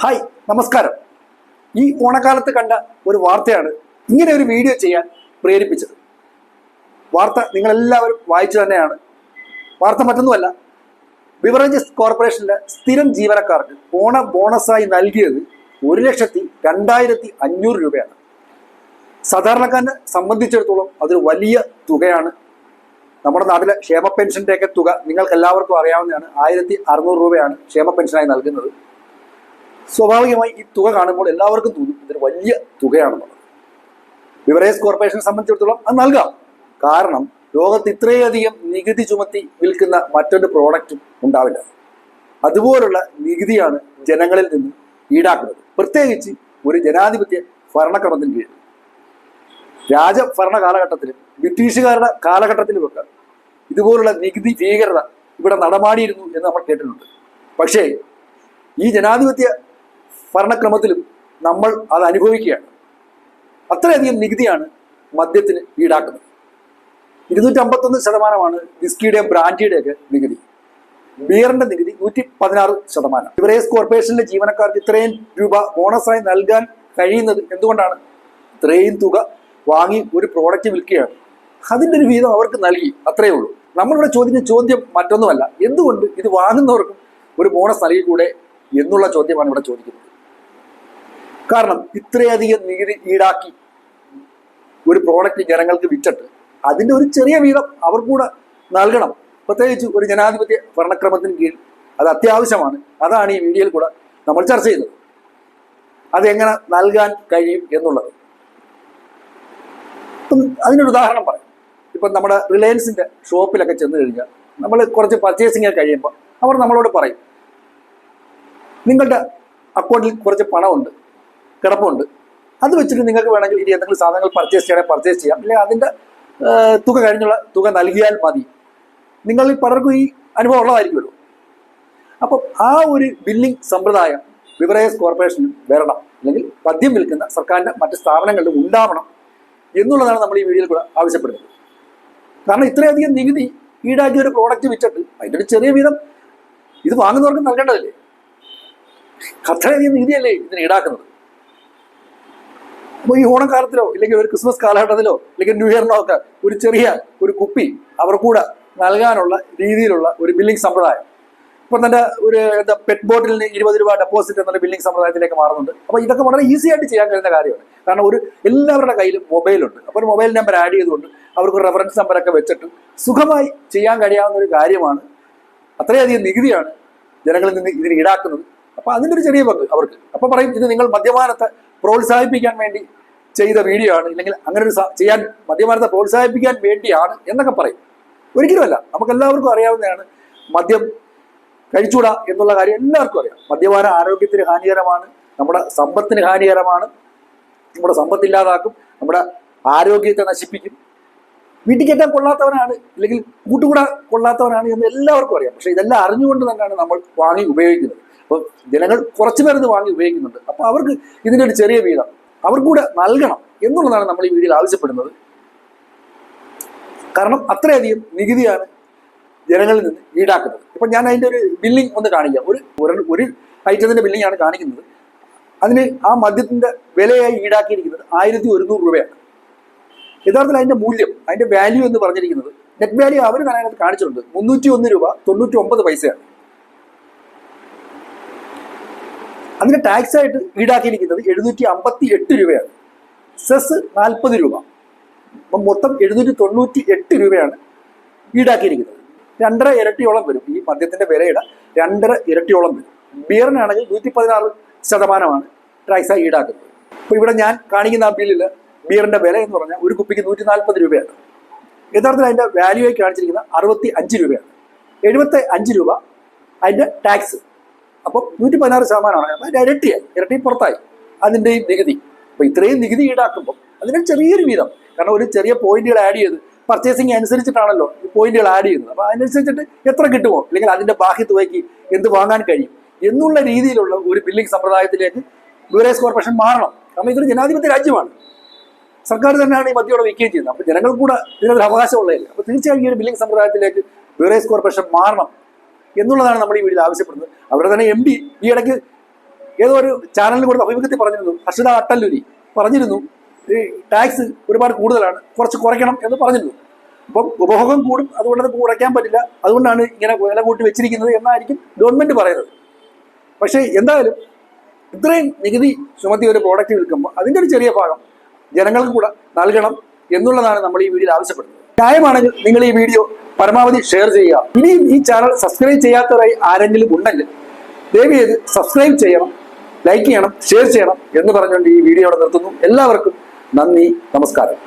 Hi നമസ്കാരം. ഈ ഓണക്കാലത്ത് കണ്ട ഒരു വാർത്തയാണ് ഇങ്ങനെ ഒരു വീഡിയോ ചെയ്യാൻ പ്രേരിപ്പിച്ചത്. വാർത്ത നിങ്ങളെല്ലാവരും വായിച്ചു തന്നെയാണ്. വാർത്ത മറ്റൊന്നുമല്ല ബിവറേജസ് കോർപ്പറേഷനിലെ സ്ഥിരം ജീവനക്കാർക്ക് ഓണ ബോണസായി നൽകിയത് ഒരു ലക്ഷത്തി രണ്ടായിരത്തി അഞ്ഞൂറ് രൂപയാണ്. സാധാരണക്കാരനെ സംബന്ധിച്ചിടത്തോളം അതൊരു വലിയ തുകയാണ്. നമ്മുടെ നാട്ടിലെ ക്ഷേമ പെൻഷന്റെയൊക്കെ തുക നിങ്ങൾക്ക് എല്ലാവർക്കും അറിയാവുന്നതാണ്. ആയിരത്തി അറുന്നൂറ് രൂപയാണ് ക്ഷേമ പെൻഷനായി നൽകുന്നത്. സ്വാഭാവികമായി ഈ തുക കാണുമ്പോൾ എല്ലാവർക്കും തോന്നും ഇതൊരു വലിയ തുകയാണെന്നുള്ളത്. ബിവറേജ് കോർപ്പറേഷനെ സംബന്ധിച്ചിടത്തോളം അത് നൽകാം. കാരണം ലോകത്ത് ഇത്രയധികം നികുതി ചുമത്തി വിൽക്കുന്ന മറ്റൊരു പ്രോഡക്റ്റും ഉണ്ടാവില്ല. അതുപോലുള്ള നികുതിയാണ് ജനങ്ങളിൽ നിന്ന് ഈടാക്കുന്നത്. പ്രത്യേകിച്ച് ഒരു ജനാധിപത്യ ഭരണക്രമത്തിന് കീഴിൽ. രാജഭരണ കാലഘട്ടത്തിലും ബ്രിട്ടീഷുകാരുടെ കാലഘട്ടത്തിലുമൊക്കെ ഇതുപോലുള്ള നികുതി ഭീകരത ഇവിടെ നടമാടിയിരുന്നു എന്ന് നമ്മൾ കേട്ടിട്ടുണ്ട്. പക്ഷേ ഈ ജനാധിപത്യ ഭരണക്രമത്തിലും നമ്മൾ അത് അനുഭവിക്കുകയാണ്. അത്രയധികം നികുതിയാണ് മദ്യത്തിന് ഈടാക്കുന്നത്. ഇരുന്നൂറ്റി അമ്പത്തൊന്ന് ശതമാനമാണ് വിസ്കിയുടെയും ബ്രാൻഡിയുടെയൊക്കെ നികുതി. ബിയറിന്റെ നികുതി നൂറ്റി പതിനാറ് ശതമാനം. ബിവറേജ് കോർപ്പറേഷനിലെ ജീവനക്കാർക്ക് ഇത്രയും രൂപ ബോണസായി നൽകാൻ കഴിയുന്നത് എന്തുകൊണ്ടാണ്? ഇത്രയും തുക വാങ്ങി ഒരു പ്രോഡക്റ്റ് വിൽക്കുകയാണ്. അതിന്റെ ഒരു വീതം അവർക്ക് നൽകി. അത്രയേ ഉള്ളൂ. നമ്മളിവിടെ ചോദിക്കുന്ന ചോദ്യം മറ്റൊന്നുമല്ല. എന്തുകൊണ്ട് ഇത് വാങ്ങുന്നവർക്കും ഒരു ബോണസ് നൽകിക്കൂടെ എന്നുള്ള ചോദ്യമാണ് ഇവിടെ ചോദിക്കുന്നത്. കാരണം ഇത്രയധികം നികുതി ഈടാക്കി ഒരു പ്രോഡക്റ്റ് ജനങ്ങൾക്ക് വിറ്റിട്ട് അതിന്റെ ഒരു ചെറിയ വീതം അവർ കൂടെ നൽകണം. പ്രത്യേകിച്ച് ഒരു ജനാധിപത്യ ഭരണക്രമത്തിന് കീഴിൽ അത് അത്യാവശ്യമാണ്. അതാണ് ഈ വീഡിയോയിൽ കൂടെ നമ്മൾ ചർച്ച ചെയ്തത്. അതെങ്ങനെ നൽകാൻ കഴിയും എന്നുള്ളത്. അതിനൊരു ഉദാഹരണം പറയാം. ഇപ്പം നമ്മുടെ റിലയൻസിന്റെ ഷോപ്പിലൊക്കെ ചെന്ന് കഴിഞ്ഞാൽ നമ്മൾ കുറച്ച് പർച്ചേസിങ് കഴിയുമ്പോൾ അവർ നമ്മളോട് പറയും നിങ്ങളുടെ അക്കൗണ്ടിൽ കുറച്ച് പണമുണ്ട്. കിടപ്പുണ്ട്. അത് വെച്ചിട്ട് നിങ്ങൾക്ക് വേണമെങ്കിൽ ഇനി എന്തെങ്കിലും സാധനങ്ങൾ പർച്ചേസ് ചെയ്യണമെങ്കിൽ പർച്ചേസ് ചെയ്യാം. അല്ലെങ്കിൽ അതിന്റെ തുക കഴിഞ്ഞുള്ള തുക നൽകിയാൽ മതി. നിങ്ങളിൽ പലർക്കും ഈ അനുഭവം ഉള്ളതായിരിക്കുമല്ലോ. അപ്പം ആ ഒരു ബില്ലിംഗ് സമ്പ്രദായം ബിവറേജ് കോർപ്പറേഷനും വരണം. അല്ലെങ്കിൽ പദ്യം വിൽക്കുന്ന സർക്കാരിന്റെ മറ്റ് സ്ഥാപനങ്ങളിലും ഉണ്ടാവണം എന്നുള്ളതാണ് നമ്മൾ ഈ വീഡിയോയിൽ കൂടെ ആവശ്യപ്പെടുന്നത്. കാരണം ഇത്രയധികം നികുതി ഈടാക്കിയ ഒരു പ്രോഡക്റ്റ് വിറ്റിട്ട് അതിന്റെ ഒരു ചെറിയ വീതം ഇത് വാങ്ങുന്നവർക്ക് നൽകേണ്ടതല്ലേ? അത്രയധികം നികുതിയല്ലേ ഇതിന് ഈടാക്കുന്നത്? അപ്പോൾ ഈ ഓണക്കാലത്തിലോ ഇല്ലെങ്കിൽ ഒരു ക്രിസ്മസ് കാലഘട്ടത്തിലോ അല്ലെങ്കിൽ ന്യൂ ഇയറിനോ ഒക്കെ ഒരു ചെറിയ ഒരു കുപ്പി അവർക്കൂടെ കൂടെ നൽകാനുള്ള രീതിയിലുള്ള ഒരു ബില്ലിംഗ് സമ്പ്രദായം. ഇപ്പം തന്നെ ഒരു എന്താ പെറ്റ് ബോട്ടിലിന് ഇരുപത് രൂപ ഡെപ്പോസിറ്റ് എന്നുള്ള ബില്ലിംഗ് സമ്പ്രദായത്തിലേക്ക് മാറുന്നുണ്ട്. അപ്പോൾ ഇതൊക്കെ വളരെ ഈസി ആയിട്ട് ചെയ്യാൻ കഴിയുന്ന കാര്യമാണ്. കാരണം ഒരു എല്ലാവരുടെ കയ്യിലും മൊബൈലുണ്ട് അപ്പോൾ ഒരു മൊബൈൽ നമ്പർ ആഡ് ചെയ്തുകൊണ്ട് അവർക്ക് റെഫറൻസ് നമ്പറൊക്കെ വെച്ചിട്ട് സുഖമായി ചെയ്യാൻ കഴിയാവുന്ന ഒരു കാര്യമാണ്. അത്രയധികം നികുതിയാണ് ജനങ്ങളിൽ നിന്ന് ഇതിന് ഈടാക്കുന്നത്. അപ്പോൾ അതിന്റെ ഒരു ചെറിയ പങ്ക് അവർക്ക്. അപ്പോൾ പറയും ഇത് നിങ്ങൾ മദ്യപാനത്തെ പ്രോത്സാഹിപ്പിക്കാൻ വേണ്ടി ചെയ്ത വീഡിയോ ആണ്. ഇല്ലെങ്കിൽ അങ്ങനെ ഒരു ചെയ്യാൻ മദ്യപാനത്തെ പ്രോത്സാഹിപ്പിക്കാൻ വേണ്ടിയാണ് എന്നൊക്കെ പറയും. ഒരിക്കലുമല്ല. നമുക്ക് എല്ലാവർക്കും അറിയാവുന്നതാണ് മദ്യം കഴിച്ചൂടാ എന്നുള്ള കാര്യം എല്ലാവർക്കും അറിയാം. മദ്യപാനം ആരോഗ്യത്തിന് ഹാനികരമാണ് നമ്മുടെ സമ്പത്തിന് ഹാനികരമാണ് നമ്മുടെ സമ്പത്തില്ലാതാക്കും നമ്മുടെ ആരോഗ്യത്തെ നശിപ്പിക്കും. വീട്ടിൽ കയറ്റാൻ കൊള്ളാത്തവനാണ് അല്ലെങ്കിൽ കൂട്ടുകൂടാ കൊള്ളാത്തവനാണ് എന്ന് എല്ലാവർക്കും അറിയാം. പക്ഷേ ഇതെല്ലാം അറിഞ്ഞുകൊണ്ട് തന്നെയാണ് നമ്മൾ വാങ്ങി ഉപയോഗിക്കുന്നത്. അപ്പോൾ ജനങ്ങൾ കുറച്ച് പേർ ഇത് വാങ്ങി ഉപയോഗിക്കുന്നുണ്ട്. അപ്പോൾ അവർക്ക് ഇതിന്റെ ഒരു ചെറിയ വീതം. അവർക്കൂടെ നൽകണം എന്നുള്ളതാണ് നമ്മൾ ഈ വീഡിയോയിൽ ആവശ്യപ്പെടുന്നത്. കാരണം അത്രയധികം നികുതിയാണ് ജനങ്ങളിൽ നിന്ന് ഈടാക്കുന്നത്. ഇപ്പം ഞാൻ അതിന്റെ ഒരു ബില്ലിംഗ് ഒന്ന് കാണിക്കാം. ഒരു ഒരു- ഐറ്റത്തിന്റെ ബില്ലിംഗ് ആണ് കാണിക്കുന്നത്. അതിന് ആ മദ്യത്തിന്റെ വിലയായി ഈടാക്കിയിരിക്കുന്നത് ആയിരത്തി ഒരുന്നൂറ് രൂപയാണ്. യഥാർത്ഥത്തിൽ അതിന്റെ മൂല്യം അതിന്റെ വാല്യൂ എന്ന് പറഞ്ഞിരിക്കുന്നത് നെറ്റ് വാല്യൂ അവർ അതിനകത്ത് കാണിച്ചിട്ടുണ്ട്. മുന്നൂറ്റി ഒന്ന് രൂപ തൊണ്ണൂറ്റി ഒമ്പത് പൈസയാണ്. അതിന് ടാക്സ് ആയിട്ട് ഈടാക്കിയിരിക്കുന്നത് എഴുന്നൂറ്റി അമ്പത്തി എട്ട് രൂപയാണ്. സെസ് നാൽപ്പത് രൂപ. അപ്പം മൊത്തം എഴുന്നൂറ്റി തൊണ്ണൂറ്റി എട്ട് രൂപയാണ് ഈടാക്കിയിരിക്കുന്നത്. രണ്ടര ഇരട്ടിയോളം വരും. ഈ മദ്യത്തിന്റെ വിലയുടെ രണ്ടര ഇരട്ടിയോളം വരും. ബിയറിനാണെങ്കിൽ നൂറ്റി പതിനാറ് ശതമാനമാണ് ടാക്സായി ഈടാക്കുന്നത്. അപ്പോൾ ഇവിടെ ഞാൻ കാണിക്കുന്ന ആ ബില്ലിൽ ബിയറിന്റെ വില എന്ന് പറഞ്ഞാൽ ഒരു കുപ്പിക്ക് നൂറ്റി നാൽപ്പത് രൂപയാണ്. യഥാർത്ഥത്തിൽ അതിന്റെ വാല്യൂ ആയി കാണിച്ചിരിക്കുന്ന അറുപത്തി അഞ്ച് രൂപയാണ്. എഴുപത്തി അഞ്ച് രൂപ അതിന്റെ ടാക്സ് അപ്പം നൂറ്റി പതിനാറ് ശതമാനമാണ്. അതിന്റെ ഇരട്ടിയായി ഇരട്ടി പുറത്തായി. അതിന്റെയും നികുതി. അപ്പോൾ ഇത്രയും നികുതി ഈടാക്കുമ്പോൾ അതിന് ചെറിയൊരു വീതം. കാരണം ഒരു ചെറിയ പോയിന്റുകൾ ആഡ് ചെയ്ത് പർച്ചേസിങ് അനുസരിച്ചിട്ടാണല്ലോ പോയിന്റുകൾ ആഡ് ചെയ്യുന്നത്. അപ്പോൾ അതിനനുസരിച്ചിട്ട് എത്ര കിട്ടുമോ? അല്ലെങ്കിൽ അതിന്റെ ബാക്കി തുകയ്ക്ക് എന്ത് വാങ്ങാൻ കഴിയും? എന്നുള്ള രീതിയിലുള്ള ഒരു ബില്ലിംഗ് സമ്പ്രദായത്തിലേക്ക് ബ്യൂറേസ് കോർപ്പറേഷൻ മാറണം. കാരണം ഇതൊരു ജനാധിപത്യ രാജ്യമാണ്. സർക്കാർ തന്നെയാണ് ഈ മദ്യയോടെ വിൽക്കുകയും ചെയ്യുന്നത്. അപ്പോൾ ജനങ്ങൾ കൂടെ ഇതിനൊരു അവകാശമുള്ളതല്ലേ? അപ്പോൾ തീർച്ചയായും ഈ ഒരു ബില്ലിംഗ് സമ്പ്രദായത്തിലേക്ക് ബ്യൂറേസ് കോർപ്പറേഷൻ മാറണം. എന്നുള്ളതാണ് നമ്മൾ ഈ വീഡിയോയിൽ ആവശ്യപ്പെടുന്നത്. അവിടെ തന്നെ എം ഡി ഈ ഇടയ്ക്ക് ഏതോ ഒരു ചാനലിൽ കൊടുത്ത അഭിമുഖത്തിൽ പറഞ്ഞിരുന്നു. ഹർഷിത അട്ടല്ലൂരി പറഞ്ഞിരുന്നു. ഈ ടാക്സ് ഒരുപാട് കൂടുതലാണ്. കുറച്ച് കുറയ്ക്കണം എന്ന് പറഞ്ഞിരുന്നു. അപ്പം ഉപഭോഗം കൂടും. അതുകൊണ്ട് അത് കുറയ്ക്കാൻ പറ്റില്ല. അതുകൊണ്ടാണ് ഇങ്ങനെ വില കൂട്ടി വെച്ചിരിക്കുന്നത് എന്നായിരിക്കും ഗവൺമെന്റ് പറയുന്നത്. പക്ഷേ എന്തായാലും ഇത്രയും നികുതി ചുമത്തിയ ഒരു പ്രോഡക്റ്റ് വിൽക്കുമ്പോൾ അതിന്റെ ഒരു ചെറിയ ഭാഗം ജനങ്ങൾക്ക് കൂടെ നൽകണം എന്നുള്ളതാണ് നമ്മൾ ഈ വീഡിയോയിൽ ആവശ്യപ്പെടുന്നത്. ന്യായമാണെങ്കിൽ നിങ്ങൾ ഈ വീഡിയോ പരമാവധി ഷെയർ ചെയ്യുക. ഇനിയും ഈ ചാനൽ സബ്സ്ക്രൈബ് ചെയ്യാത്തവരായി ആരെങ്കിലും ഉണ്ടെങ്കിൽ ദയവ് ചെയ്ത് സബ്സ്ക്രൈബ് ചെയ്യണം ലൈക്ക് ചെയ്യണം ഷെയർ ചെയ്യണം എന്ന് പറഞ്ഞുകൊണ്ട് ഈ വീഡിയോ അവിടെ നിർത്തുന്നു. എല്ലാവർക്കും നന്ദി നമസ്കാരം.